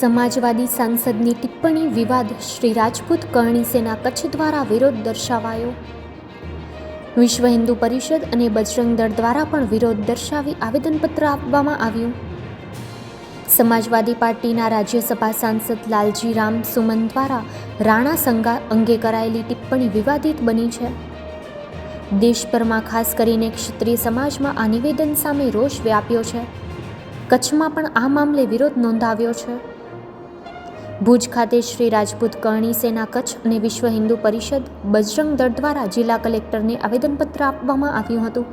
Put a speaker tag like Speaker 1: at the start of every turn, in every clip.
Speaker 1: સમાજવાદી સાંસદની ટિપ્પણી, વિવાદ શ્રી રાજપૂત કરણી સેના કચ્છ દ્વારા વિરોધ દર્શાવાયો. વિશ્વ હિન્દુ પરિષદ અને બજરંગ દળ દ્વારા પણ વિરોધ દર્શાવી આવેદનપત્ર આપવામાં આવ્યું. સમાજવાદી પાર્ટીના રાજ્યસભા સાંસદ લાલજી રામ સુમન દ્વારા રાણા સંગા અંગે કરાયેલી ટિપ્પણી વિવાદિત બની છે. દેશભરમાં ખાસ કરીને ક્ષત્રિય સમાજમાં આ નિવેદન સામે રોષ વ્યાપ્યો છે. કચ્છમાં પણ આ મામલે વિરોધ નોંધાવ્યો છે. ભુજ ખાતે શ્રી રાજપૂત કરણી સેના કચ્છ અને વિશ્વ હિન્દુ પરિષદ બજરંગ દળ દ્વારા જિલ્લા કલેક્ટરને આવેદનપત્ર આપવામાં આવ્યું હતું.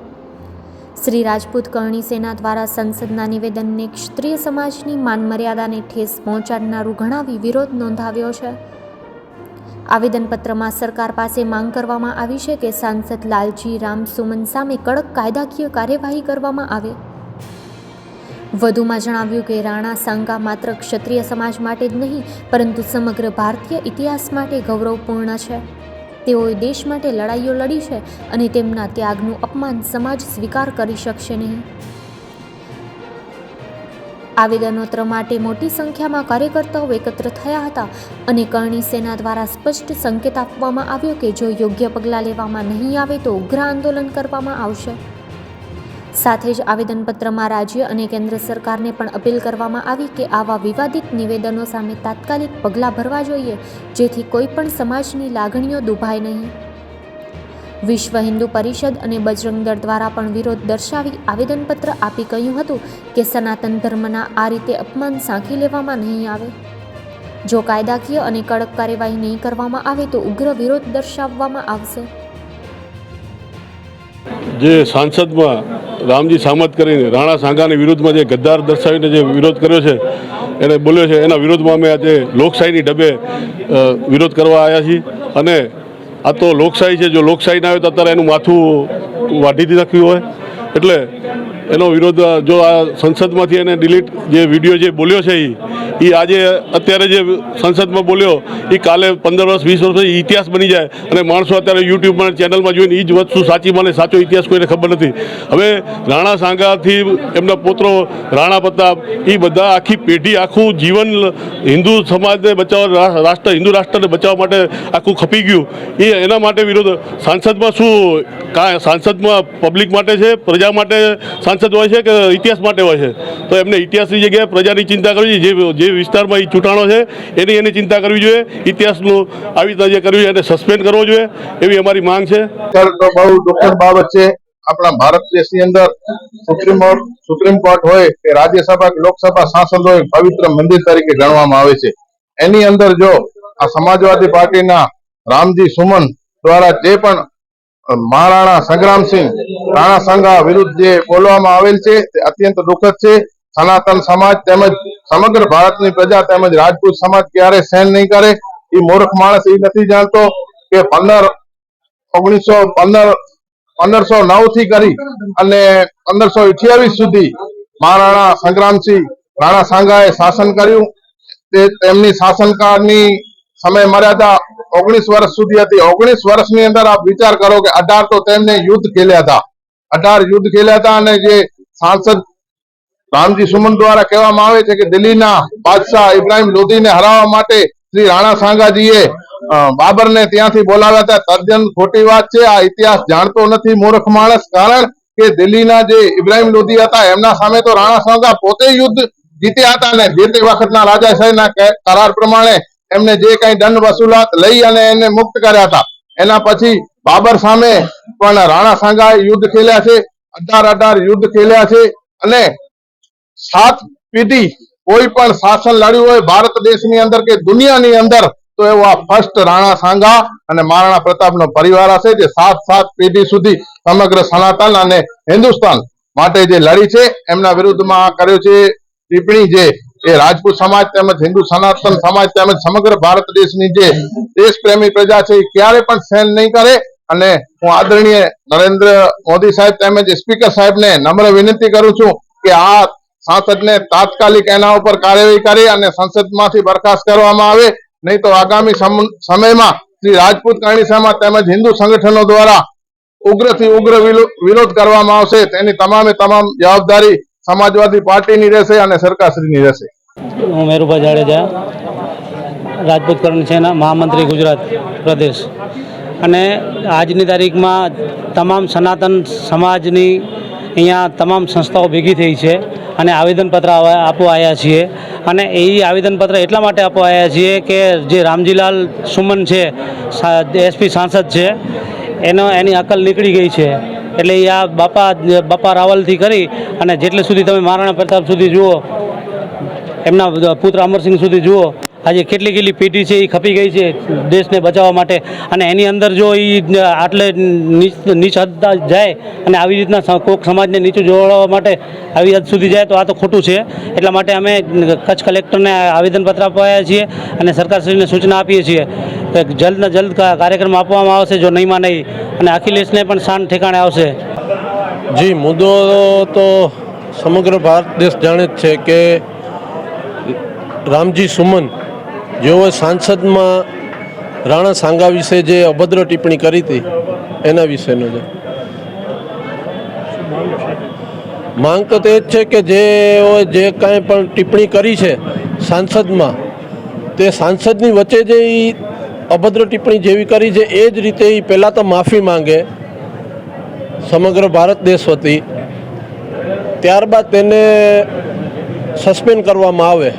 Speaker 1: શ્રી રાજપૂત કરણી સેના દ્વારા સંસદના નિવેદનને ક્ષત્રિય સમાજની માનમર્યાદાને ઠેસ પહોંચાડનારું ગણાવી વિરોધ નોંધાવ્યો છે. આવેદનપત્રમાં સરકાર પાસે માંગ કરવામાં આવી છે કે સાંસદ લાલજી રામ સુમન સામે કડક કાયદાકીય કાર્યવાહી કરવામાં આવે. વધુમાં જણાવ્યું કે રાણા સાંગા માત્ર ક્ષત્રિય સમાજ માટે જ નહીં, પરંતુ સમગ્ર ભારતીય ઇતિહાસ માટે ગૌરવપૂર્ણ છે. તેઓએ દેશ માટે લડાઈઓ લડી છે અને તેમના ત્યાગનું અપમાન સમાજ સ્વીકાર કરી શકશે નહીં. આવેદનોત્ર માટે મોટી સંખ્યામાં કાર્યકર્તાઓ એકત્ર થયા હતા અને કરણી સેના દ્વારા સ્પષ્ટ સંકેત આપવામાં આવ્યો કે જો યોગ્ય પગલાં લેવામાં નહીં આવે તો ઉગ્ર આંદોલન કરવામાં આવશે. સાથે જ આવેદનપત્રમાં રાજ્ય અને કેન્દ્ર સરકારને પણ અપીલ કરવામાં આવી કે આવા વિવાદિત નિવેદનો સામે તાત્કાલિક પગલાં ભરવા જોઈએ, જેથી કોઈ પણ સમાજની લાગણીઓ દુભાય નહીં. વિશ્વ હિન્દુ પરિષદ અને બજરંગ દળ દ્વારા પણ વિરોધ દર્શાવી આવેદનપત્ર આપી કહ્યું હતું કે સનાતન ધર્મના આ રીતે અપમાન સાંખી લેવામાં નહીં આવે. જો કાયદાકીય અને કડક કાર્યવાહી નહીં કરવામાં આવે તો ઉગ્ર વિરોધ દર્શાવવામાં આવશે.
Speaker 2: જે સાંસદમાં રામજી સામત કરીને રાણા સાંઘાની વિરુદ્ધમાં જે ગદ્દાર દર્શાવીને જે વિરોધ કર્યો છે, એને બોલ્યો છે, એના વિરોધમાં અમે આજે લોકશાહીની ડબે વિરોધ કરવા આવ્યા છીએ. અને આ તો લોકશાહી છે, જો લોકશાહી ના આવે તો અત્યારે એનું માથું વાઢી નાખ્યું હોય. એટલે એનો વિરોધ જો આ સંસદમાંથી એને ડિલીટ જે વીડિયો જે બોલ્યો છે એ આજે અત્યારે જે સંસદમાં બોલ્યો એ કાલે પંદર વર્ષ, વીસ વર્ષ ઇતિહાસ બની જાય. અને માણસો અત્યારે યુટ્યુબમાં ચેનલમાં જોઈને એ જ વસ્તુ સાચી મને, સાચો ઇતિહાસ કોઈને ખબર નથી. હવે રાણા સાંગાથી એમના પુત્રો રાણા પ્રતાપ એ બધા આખી પેઢી, આખું જીવન હિન્દુ સમાજને બચાવવા રાષ્ટ્ર, હિન્દુ રાષ્ટ્રને બચાવવા માટે આખું ખપી ગયું. એ એના માટે વિરોધ. સાંસદમાં શું, કાંઈ સાંસદમાં પબ્લિક માટે છે, પ્રજા માટે સાંસદ હોય છે કે ઇતિહાસ માટે હોય છે? તો એમને ઇતિહાસની જગ્યાએ પ્રજાની ચિંતા કરવી જોઈએ. જે વિસ્તારમાં એ ચૂંટાણો છે, એની એની ચિંતા કરવી જોઈએ. ઇતિહાસનું આવી રીતના જે કરવી એને સસ્પેન્ડ કરવો જોઈએ. એવી અમારી માંગ છે.
Speaker 3: બહુ દુઃખદ બાબત છે. આપણા ભારત દેશની અંદર સુપ્રીમ કોર્ટ સુપ્રીમ કોર્ટ હોય કે રાજ્યસભા કે લોકસભા સાંસદ હોય, પવિત્ર મંદિર તરીકે ગણવામાં આવે છે. એની અંદર જો આ સમાજવાદી પાર્ટીના રામજી સુમન દ્વારા જે પણ મહારાણા સંગ્રામસિંહ રાણા સંઘા વિરુદ્ધ જે બોલવામાં આવેલ છે તે અત્યંત દુઃખદ છે. સનાતન સમાજ તેમજ સમગ્ર ભારતની પ્રજા તેમજ રાજપૂત સમાજ ક્યારે સહન નહીં કરે એ મૂર્ખ માણસ એ નથી જાણતો કે પંદર ઓગણીસો પંદર, પંદરસો નવથી કરી અને પંદરસો અઠ્યાવીસ સુધી મહારાણા સંગ્રામસિંહ રાણા સાંઘાએ શાસન કર્યું. તે તેમની શાસનકાળની સમય મર્યાદા ઓગણીસ વર્ષ સુધી હતી. ઓગણીસ વર્ષની અંદર આપ વિચાર કરો કે અઢાર તો તેમને યુદ્ધ ખેલ્યા હતા. અઢાર યુદ્ધ ખેલ્યા હતા અને જે સાંસદ રામજી સુમન દ્વારા કહેવામાં આવે છે કે દિલ્હીના બાદશાહ ઇબ્રાહિમ લોધીને હરાવવા માટે શ્રી રાણા સાંગાજીએ બાબરને ત્યાંથી બોલાવ્યા હતા. તદ્દન ખોટી વાત છે. આ ઇતિહાસ જાણતો નથી મૂર્ખ માણસ કારણ કે દિલ્હીના જે ઇબ્રાહિમ લોધી હતા એમના સામે તો રાણા સાંગા પોતે યુદ્ધ જીત્યા હતા અને જે તે વખતના રાજા સાહેબના કરાર પ્રમાણે એમને જે કઈ દંડ વસૂલાત લઈ અને એને મુક્ત કર્યા હતા. એના પછી બાબર સામે પણ રાણા સાંગાએ યુદ્ધ ખેલ્યા છે, અઢાર અઢાર યુદ્ધ ખેલ્યા છે અને સાત પેઢી કોઈ પણ શાસન લડ્યું હોય, ભારત દેશની અંદર કે દુનિયાની અંદર, તો એવો આ ફર્સ્ટ રાણા સાંઘા અને મહારાણા પ્રતાપનો પરિવાર હશે જે સાત સાત પેઢી સુધી સમગ્ર સનાતન અને હિન્દુસ્તાન માટે જે લડી છે, એમના વિરુદ્ધમાં કર્યો છે ટિપ્પણી જે એ રાજપૂત સમાજ તેમજ હિન્દુ સનાતન સમાજ તેમજ સમગ્ર ભારત દેશની જે દેશ પ્રેમી પ્રજા છે, એ ક્યારે પણ સહન નહીં કરે. અને હું આદરણીય નરેન્દ્ર મોદી સાહેબ તેમજ સ્પીકર સાહેબને નમ્ર વિનંતી કરું છું કે આ સાંસદને તાત્કાલિક એના ઉપર કાર્યવાહી કરી અને સંસદમાંથી બરખાસ્ત કરવામાં આવે. નહીં તો આગામી સમ- સમયમાં શ્રી રાજપૂત કરણી સમાજ તેમજ હિન્દુ સંગઠનો દ્વારા ઉગ્ર વિલો- વિરોધ કરવામાં આવશે. તેની તમામે તમામ જવાબદારી સમાજવાદી પાર્ટીની રહેશે અને સરકારશ્રીની રહેશે.
Speaker 4: હું મેરુભા જાડેજા, રાજપૂત કરણ સેના, મહામંત્રી ગુજરાત પ્રદેશ. અને આજની તારીખમાં તમામ સનાતન સમાજની અહીંયા તમામ સંસ્થાઓ ભેગી થઈ છે અને આવેદનપત્ર આપવા આવ્યા છીએ. અને એ આવેદનપત્ર એટલા માટે આપવા આવ્યા છીએ કે જે રામજીલાલ સુમન છે એસપી સાંસદ છે, એનો, એની અકલ નીકળી ગઈ છે. એટલે આ બાપા બાપા રાવલથી કરી અને જેટલે સુધી તમે મહારાણા પ્રતાપ સુધી જુઓ એમના પુત્ર અમરસિંહ સુધી જુઓ, આજે કેટલી કેટલી પેઢી છે એ ખપી ગઈ છે દેશને બચાવવા માટે. અને એની અંદર જો એ આટલે નીચ હદ જાય અને આવી રીતના કોક સમાજને નીચું જોડવા માટે આવી હદ સુધી જાય તો આ તો ખોટું છે. એટલા માટે અમે કચ્છ કલેક્ટરને આવેદનપત્ર અપાયા છીએ અને સરકારશ્રીને સૂચના આપીએ છીએ કે જલ્દને જલ્દ કાર્યક્રમ આપવામાં આવશે, જો નહીં નહીં. અને અખિલેશને પણ શાન ઠેકાણે આવશે.
Speaker 5: જી, મુદ્દો તો સમગ્ર ભારત દેશ જાણે છે કે રામજી સુમન, જેઓએ સાંસદમાં રાણા સાંગા વિશે જે અભદ્ર ટિપ્પણી કરી હતી, એના વિશેનો છે. માંગ તો તે જ છે કે જેઓએ જે કાંઈ પણ ટિપ્પણી કરી છે સાંસદમાં, તે સાંસદની વચ્ચે જે અભદ્ર ટિપ્પણી જેવી કરી છે, એ જ રીતે એ પહેલાં તો માફી માંગે સમગ્ર ભારત દેશ વતી. ત્યારબાદ તેને સસ્પેન્ડ કરવામાં આવે.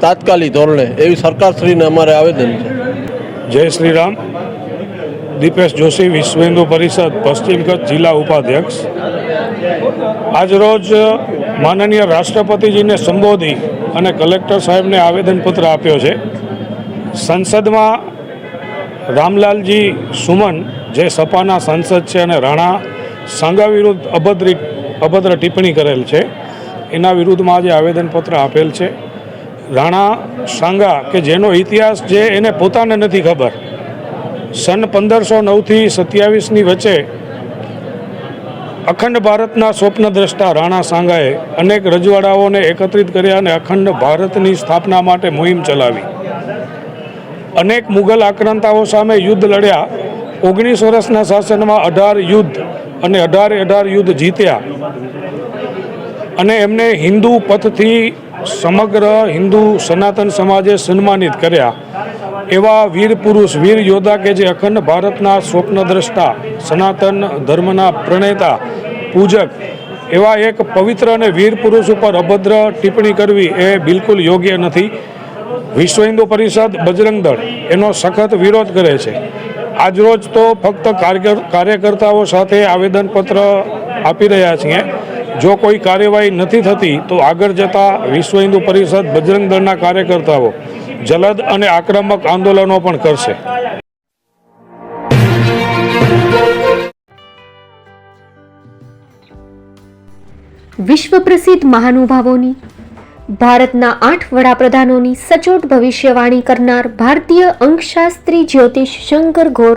Speaker 5: તાત્કાલિક ધોરણે એવી સરકારશ્રીને અમારે આવેદન છે.
Speaker 6: જય શ્રી રામ દીપેશ જોશી, વિશ્વ હિન્દુ પરિષદ, પશ્ચિમ કચ્છ જિલ્લા ઉપાધ્યક્ષ. આજરોજ માનનીય રાષ્ટ્રપતિજીને સંબોધી અને કલેક્ટર સાહેબને આવેદનપત્ર આપ્યો છે. સંસદમાં રામલાલજી સુમન, જે સપાના સાંસદ છે અને રાણા, સાંગા વિરુદ્ધ અભદ્ર અભદ્ર ટિપ્પણી કરેલ છે. એના વિરુદ્ધમાં આજે આવેદનપત્ર આપેલ છે. રાણા સાંગા, કે જેનો ઇતિહાસ છે એને પોતાને નથી ખબર. સન પંદરસો નવથી સત્યાવીસની વચ્ચે અખંડ ભારતના સ્વપ્નદ્રષ્ટા રાણા સાંગાએ અનેક રજવાડાઓને એકત્રિત કર્યા અને અખંડ ભારતની સ્થાપના માટે મુહિમ ચલાવી. અનેક મુઘલ આક્રાંતાઓ સામે યુદ્ધ લડ્યા. ઓગણીસ વર્ષના શાસનમાં અઢાર યુદ્ધ અને અઢારે અઢાર યુદ્ધ જીત્યા. અને એમને હિન્દુ પથથી સમગ્ર હિન્દુ સનાતન સમાજે સન્માનિત કર્યા. એવા વીર પુરુષ, વીર યોદ્ધા કે જે અખંડ ભારતના સ્વપ્નદ્રષ્ટા, સનાતન ધર્મના પ્રણેતા, પૂજક, એવા એક પવિત્ર અને વીર પુરુષ ઉપર અભદ્ર ટિપ્પણી કરવી એ બિલકુલ યોગ્ય નથી. વિશ્વ હિન્દુ પરિષદ બજરંગ દળ એનો સખત વિરોધ કરે છે. આજરોજ તો ફક્ત કાર્ય કાર્યકર્તાઓ સાથે આવેદનપત્ર આપી રહ્યા છીએ. જો કોઈ કાર્યવાહી નથી થતી, તો આગળ જતા વિશ્વ હિન્દુ પરિષદ બજરંગ દળના કાર્યકર્તાઓ જલદ અને આક્રમક આંદોલનો પણ કરશે.
Speaker 1: વિશ્વ પ્રસિદ્ધ મહાનુભાવોની, ભારતના આઠ વડાપ્રધાનોની સચોટ ભવિષ્યવાણી કરનાર ભારતીય અંકશાસ્ત્રી જ્યોતિષ શંકર ઘોર